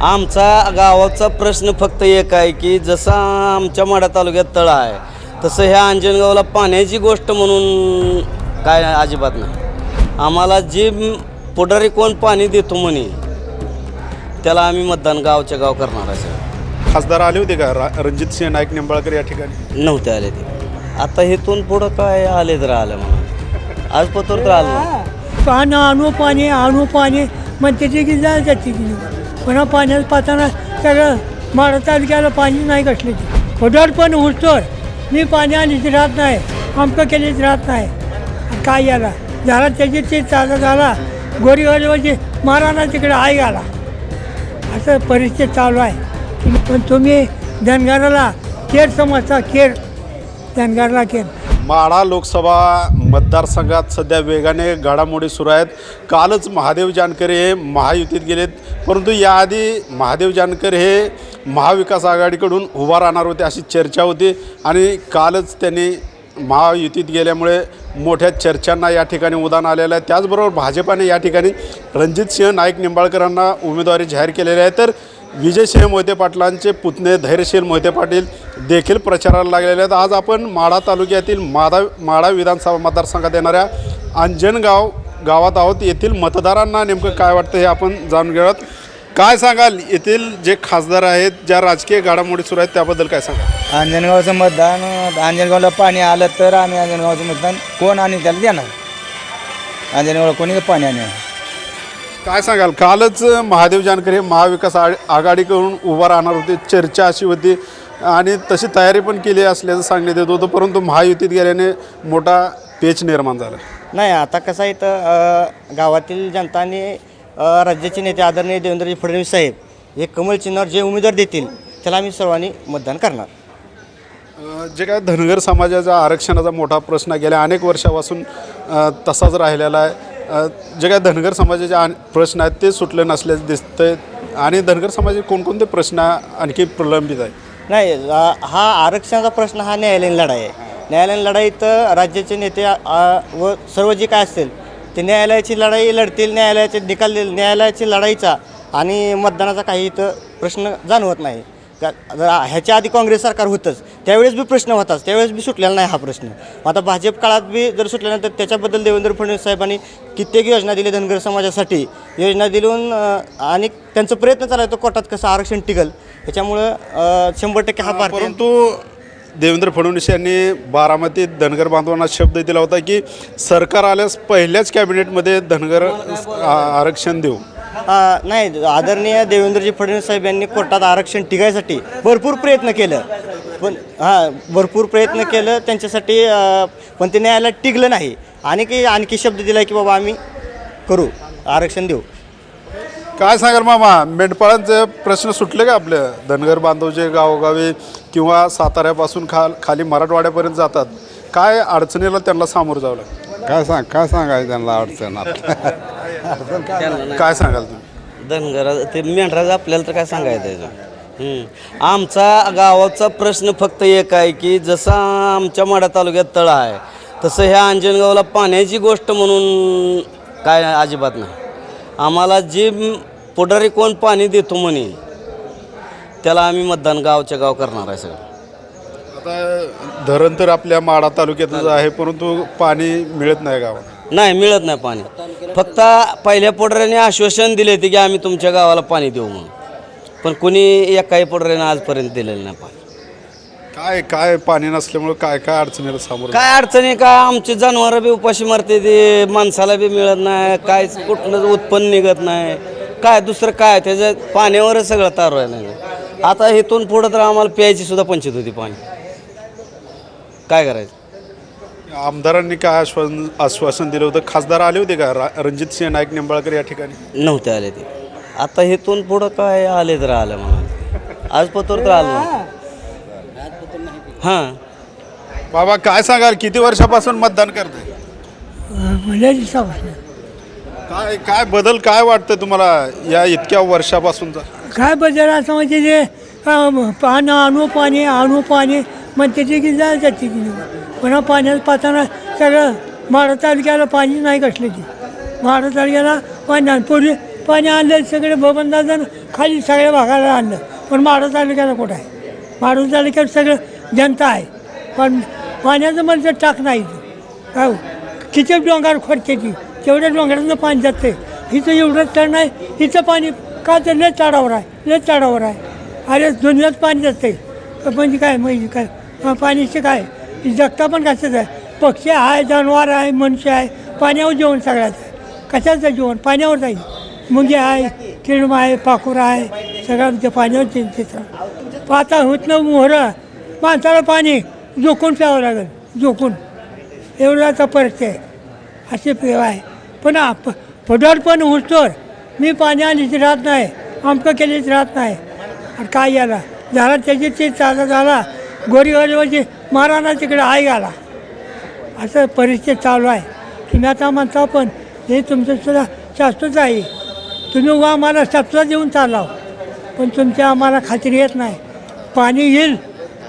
आमचा गावाचा प्रश्न फक्त एक आहे की जसा आमच्या माडा तालुक्यात तळ आहे तसं ह्या अंजनगावला पाण्याची गोष्ट म्हणून काय अजिबात नाही. आम्हाला जे पुढारी कोण पाणी देतो म्हणे त्याला आम्ही मतदान गावच्या गाव करणार आहे सर खासदार आले होते का? रा- रणजित सिंह नाईक निंबाळकर या ठिकाणी? नव्हते आले ते. आता इथून पुढं काय आले तर आलं म्हणून. आज पत्र तर आलं नाही. पाणी आणू पाणी आणू पाणी मग त्याची की जाते की पुन्हा पाण्यात पाहताना सगळं माडा तालुक्याला पाणी नाही कसले फुटावर पण उठतोय मी पाणी आलीच राहत नाही. आमकं केलीच राहत नाही. काय याला? झाला त्याची ते चालू झाला. गोरीगरीवरची माराना तिकडे आई आला. असं परिस्थिती चालू आहे. पण तुम्ही धनगराला केर समजता केर. धनगरला केर. माढा लोकसभा मतदारसंघात सध्या वेगाने घडामोडी सुरू आहेत. कालच महादेव जानकर हे महायुतीत गेलेत. परंतु याआधी महादेव जानकर हे महाविकास आघाडीकडून उभा राहणार होते अशी चर्चा होती आणि कालच त्यांनी महायुतीत गेल्यामुळे मोठ्या चर्चांना या ठिकाणी उदाहरण आलेलं आहे. त्याचबरोबर भाजपाने या ठिकाणी रणजित सिंह नाईक निंबाळकरांना उमेदवारी जाहीर केलेली आहे. तर विजयसिंह मोहिते पाटलांचे पुतणे धैर्यशील मोहिते पाटील देखील प्रचाराला लागलेले आहेत. आज आपण माढा तालुक्यातील माधा माढा विधानसभा मतदारसंघात येणाऱ्या अंजनगाव गावात आहोत. येथील मतदारांना नेमकं काय वाटतं हे आपण जाणून घेऊयात. काय सांगाल? येथील जे खासदार आहेत ज्या राजकीय घडामोडी सुरू आहेत त्याबद्दल काय सांगा अंजनगावचं मतदान अंजनगावला पाणी आलं तर आम्ही अंजनगावचं मतदान कोण आणि त्याला देणार? अंजनगावला कोणी पाणी आणणार काय सांगाल? कालच महादेव जानकर हे महाविकास आ- आघाडीकडून उभा राहणार होते चर्चा अशी होती आणि तशी तयारी पण केली असल्याचं सांगण्यात येत होतं परंतु महायुतीत गेल्याने मोठा पेच निर्माण झाला. नाही आता कसं आहे तर गावातील जनता आणि अ, राज्याचे नेते आदरणीय देवेंद्रजी फडणवीस साहेब हे कमल चिन्हावर जे उमेदवार देतील त्याला आम्ही सर्वांनी मतदान करणार. जे काय धनगर समाजाचा आरक्षणाचा मोठा प्रश्न गेल्या अनेक वर्षापासून तसाच राहिलेला आहे. जे काय धनगर समाजाचे आन- प्रश्न आहेत ते सुटले नसल्याचे दिसतंय. आणि धनगर समाजाचे कोणकोणते प्रश्न आणखी प्रलंबित आहेत? नाही अ, हा आरक्षणाचा प्रश्न हा न्यायालयीन लढाई आहे. न्यायालयीन लढाईत राज्याचे नेते अ, व सर्व जे काय असतील ते न्यायालयाची लढाई लढतील न्यायालयाचे निकाल न्यायालयाची लढाईचा आणि मतदानाचा काही इथं प्रश्न जाणवत नाही. का ह्याच्या आधी काँग्रेस सरकार होतंच. त्यावेळेस बी प्रश्न होताच. त्यावेळेस बी सुटलेला नाही हा प्रश्न. मग आता भाजप काळात बी जर सुटल्यानंतर त्याच्याबद्दल देवेंद्र फडणवीस साहेबांनी कित्येक योजना दिली धनगर समाजासाठी. योजना दिलून आणि त्यांचा प्रयत्न चालू आहे तो कोर्टात कसं आरक्षण टिकल. त्याच्यामुळं शंभर टक्के हा पार परंतु देवेंद्र फडणवीस यांनी बारामतीत धनगर बांधवांना शब्द दिला होता की सरकार आल्यास पहिल्याच कॅबिनेटमध्ये धनगर आरक्षण देऊ. अ, नाही आदरणीय देवेंद्रजी फडणवीस साहेब यांनी कोर्टात आरक्षण टिकायसाठी भरपूर प्रयत्न केलं. पण हां भरपूर प्रयत्न केलं. त्यांच्यासाठी पण ते न्यायालयात टिकलं नाही. आणि की आणखी शब्द दिला की बाबा आम्ही करू आरक्षण देऊ. काय सांगाल मामा? मेंढपाळांचे प्रश्न सुटले का आपले? धनगर बांधव जे गावोगावी किंवा साताऱ्यापासून खाल खाली मराठवाड्यापर्यंत जातात. काय अडचणीला त्यांना सामोरं जावं लागतं? काय सांग काय सांगायचं त्यांना अडचण आता? काय सांगाल तुम्ही? धनगरा ते मेंढराज आपल्याला तर काय सांगायचं त्याचं हम्म. आमचा गावाचा प्रश्न फक्त एक आहे की जसा आमच्या माडा तालुक्यात तळ आहे तसं ह्या अंजनगावला पाण्याची गोष्ट म्हणून काय अजिबात नाही. आम्हाला जे म- पुढारी कोण पाणी देतो म्हणे त्याला आम्ही मतदान गावच्या गाव करणार आहे सगळं. आता धरण तर आपल्या माडा तालुक्यातच आहे परंतु पाणी मिळत नाही गावात. नाही मिळत नाही पाणी. फक्त पहिल्या पुढाऱ्याने आश्वासन दिले होते की आम्ही तुमच्या गावाला पाणी देऊ म्हणून. पण कोणी एकाही पुढाऱ्याने आजपर्यंत दिलेलं नाही पाणी. काय काय पाणी नसल्यामुळे काय काय अडचणीला सामोरं? काय अडचणी काय आमचे जनावरं बी उपाशी मारते ते माणसाला बी मिळत नाही काय कुठलं उत्पन्न निघत नाही. काय दुसरं काय? त्याच्या पाण्यावरच सगळं तारू आहे नाही आता इथून पुढं तर आम्हाला प्यायची सुद्धा पंचित होती पाणी. काय करायचं? आमदारांनी काय आश्वासन आश्वासन दिलं होतं? खासदार आले होते का? रा- रणजित सिंह नाईक निंबाळकर या ठिकाणी. नव्हते आले ते. आता इथून पुढं काय आले तर आलं म्हणून. आज पत्र तर आलं नाही हां. बाबा काय सांगाल? किती वर्षापासून मतदान करते समजलं काय काय बदल काय वाटतं तुम्हाला या इतक्या वर्षापासूनचा? काय बदल? असं म्हणजे अं, पाणी आणू पाणी आणू पाणी मग त्याची की जायला जाते की पुन्हा पाण्यात पाहताना सगळं माडा तालुक्याला पाणी नाही कसले की माडा तालुक्याला पाणी आण पूर्वी पाणी आणलं सगळे भवनदार खाली सगळ्या भागाला आणलं. पण माडू तालुक्याला कुठं आहे? माडू तालुक्यात सगळं जनता आहे. पण पाण्याचं म्हणजे टाक नाही. काय किती डोंगर खोडक्याची तेवढ्या डोंगराचं पाणी जाते हिचं एवढं तण आहे हिचं पाणी का तर लय चढावर आहे. लय चढावर आहे. अरे दुनियात पाणी जाते म्हणजे काय म्हणजे काय? पाण्याचे काय? जगता पण कशाच आहे? पक्षी आहे जनावर आहे मनुष्य आहे. पाण्यावर जेवण सगळ्याचं आहे. कशाचं जेवण पाण्यावर जाईल. मुंगे आहे किडम आहे पाखुरा आहे. सगळं ते पाण्यावर तिथं पाता होत ना मोहरं. माणसाला पाणी जोखून प्यावं लागेल. जोखून. एवढाचा परिचय असे पेव आहे. पण आप पडळ पण उचतोर मी पाणी आलीच राहत नाही. आमकं केलीच राहत नाही. आणि काय याला? झाला त्याची ते चालला झाला. गोरीवालीवरची महाराणा तिकडे आई घाला असं परिस्थिती चालू आहे. तुम्ही आता म्हणता पण हे तुमचं सुद्धा शास्त्रच आहे. तुम्ही उगा आम्हाला शास्त्र देऊन चालाव पण तुमच्या आम्हाला खात्री येत नाही. पाणी येईल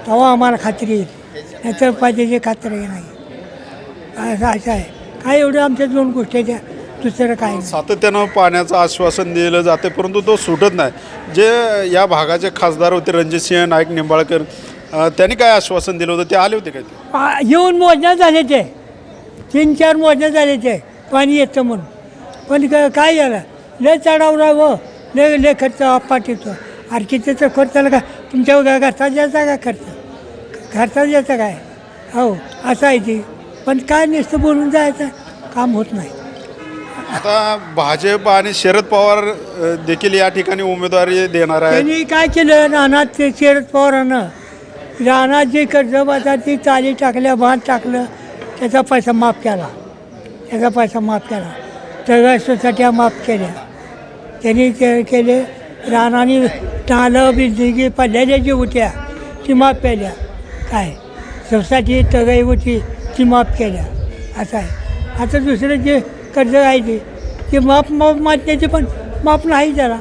तेव्हा आम्हाला खात्री येईल. नाहीतर पाहिजे खात्री नाही. असं असं आहे. काय एवढं आमच्या दोन गोष्टी आहेत त्या दुसरं काय नाही. सातत्यानं पाण्याचं आश्वासन दिलं जाते परंतु तो सुटत नाही. जे या भागाचे खासदार होते रणजितसिंह नाईक निंबाळकर अ, त्यांनी काय आश्वासन दिलं होतं? ते आले होते काय ते? आ- येऊन मोजण्या झाले ते. तीन चार मोजण्या झाले ते पाणी येतं म्हणून. पण क- काय झालं? लय चढावला व लय लय खर्च अपाट येतो. आर्किटेक्टचा खर्चाला का? तुमच्या घ- घरचा द्यायचा का खर्च? घरचा द्यायचा काय? हो असं आहे ते. पण काय नुसतं बोलून जायचं? काम होत नाही. आता भाजप आणि शरद पवार अ, देखील या ठिकाणी उमेदवारी देणार आहेत. त्यांनी काय केलं? रानात ते शरद पवारानं रानात जे कर्ज बाजार ती चाली टाकल्या भात टाकलं त्याचा पैसा माफ केला. त्याचा पैसा माफ केला. सगळ्या सोसायट्या माफ केल्या. त्यांनी ते केले रानाने टाळं बिंदगी पडलेल्या जी होत्या ती माफ केल्या. काय? सोसायटी तगाई होती ती माफ केल्या. असं आहे. आता दुसरं जे कर्ज आहे ते ते माफ माफ मागण्याचे पण माफ नाही त्याला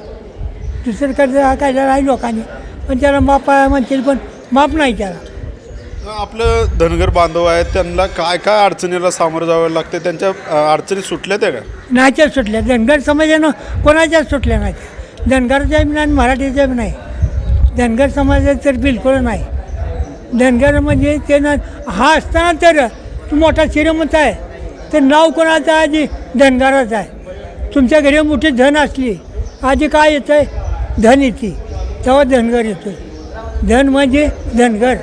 दुसरं कर्ज हा काढलेला आहे लोकांनी. पण त्याला माफ आहे म्हणतील पण माफ नाही त्याला आपलं धनगर बांधव आहेत त्यांना काय काय अडचणीला सामोरं जावं लागते त्यांच्या अ, अडचणी सुटल्या त्या का? नाहीच्याच सुटल्या धनगर समाजानं कोणाच्याच सुटल्या नाही धनगरच्या बी नाही आणि मराठीच्या बी नाही. धनगर समाजात तर बिलकुल नाही. धनगर म्हणजे ते ना हा असताना तर तू मोठा श्रीमंत आहे. तर नाव कोणाचं आहे? आधी धनगराचं आहे. तुमच्या घरी मोठी धन असली आधी काय येतं आहे धन येते. तेव्हा धनगर येतो धन म्हणजे धनगर.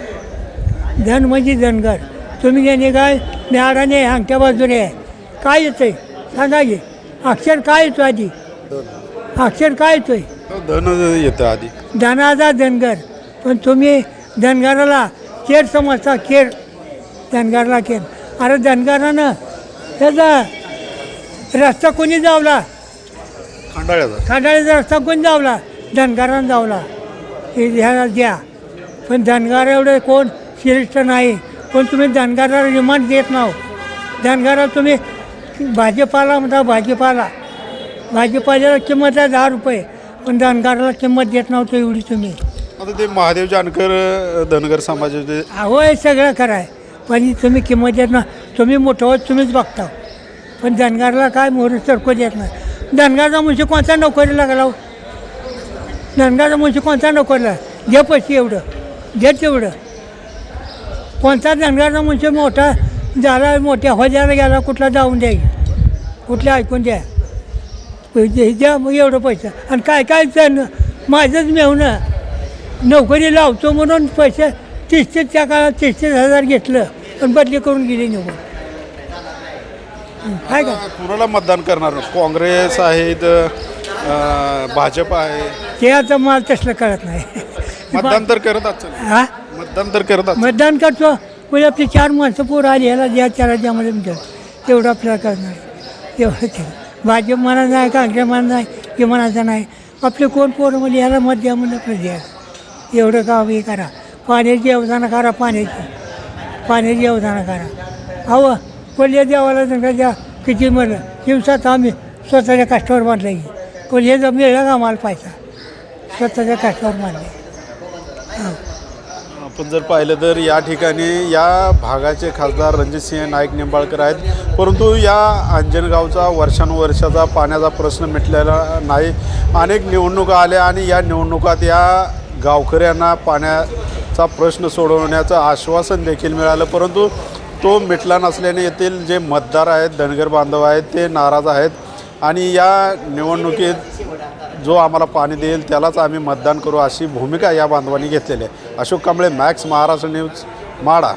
धन म्हणजे धनगर. तुम्ही गेले काय म्याडाने हांगच्या बाजूने आहे. काय येतंय? सांगा की. अक्षर काय येतो आधी? अक्षर काय येतोय? धन येतं आधी. धनाचा धनगर. पण तुम्ही धनगराला केर समजता केर. धनगरला केर. अरे धनगरानं त्याचा रस्ता कोणी जावला? खंडाळ्याचा. खांडाळीचा रस्ता कोणी जावला? धनगरानं जावला. हे ह्याला द्या. पण धनगर एवढे कोण श्रेष्ठ नाही. पण तुम्ही धनगराला रिमांड देत नाहो धनगराला तुम्ही भाजीपाला म्हणता भाजीपाला. भाजीपाल्याला किंमत आहे दहा रुपये. पण धनगराला किंमत देत नव्हतं एवढी तुम्ही. आता ते महादेव जानकर धनगर समाजाचे अहो हे सगळं खरं आहे. पण तुम्ही किंमत देत ना तुम्ही मोठं होत तुम्हीच बघता. पण धनगरला काय मोर सरको देत नाही. धनगरचा मुंशी कोणता नोकरी लागला हो? मुंशी कोणता नोकरीला दे पैसे एवढं. दे तेवढं. कोणता धनगरचा मुंशी मोठा झाला मोठ्या हजाला गेला कुठला जाऊन द्या कुठल्या ऐकून द्या. पैसे द्या मग एवढं पैसा. आणि काय काय तर माझंच मेवणं नोकरी लावतो म्हणून पैसे तीस तीस त्या काळात तीस तीस हजार घेतलं पण बदली करून गेली निघून काय का? कुणाला मतदान करणार? काँग्रेस आहेत भाजप आहे. ते आता मला तसलं कळत नाही. मतदान तर करत असेल हा? मतदान तर करत असेल. मतदान करतो. म्हणजे आपली चार माणसं पोरं आली ह्याला द्या त्याला द्यामध्ये म्हणतात तेवढं आपल्याला करणार. एवढं ते भाजप म्हणा नाही काँग्रेस म्हणा नाही हे म्हणायचं नाही. आपले कोण पोरं म्हणजे ह्याला मत द्या म्हणलं आपलं द्या. एवढं काम हे करा. पाण्याची अवधानं करा पाण्याची. पाण्याची अवधानं करा. अहो कोल्हे देवाला नका द्या किती म्हणलं दिवसात आम्ही स्वतःच्या कष्टावर बांधलं की. कोल्हे जर मिळलं का आम्हाला पैसा? स्वतःच्या काठावर बांधले आपण जर पाहिलं तर या ठिकाणी या भागाचे खासदार रणजितसिंह नाईक निंबाळकर आहेत. परंतु या अंजनगावचा वर्षानुवर्षाचा पाण्याचा प्रश्न मिटलेला नाही. अनेक निवडणुका आल्या आणि या निवडणुकात या गावकऱ्यांना पाण्याचा प्रश्न सोडवण्याचं आश्वासन देखील मिळालं. परंतु तो मिटला नसल्याने येथील जे मतदार आहेत धनगर बांधव आहेत ते नाराज आहेत. आणि या निवडणुकीत जो आम्हाला पाणी देईल त्यालाच आम्ही मतदान करू अशी भूमिका या बांधवांनी घेतलेली आहे. अशोक कांबळे मॅक्स महाराष्ट्र न्यूज माडा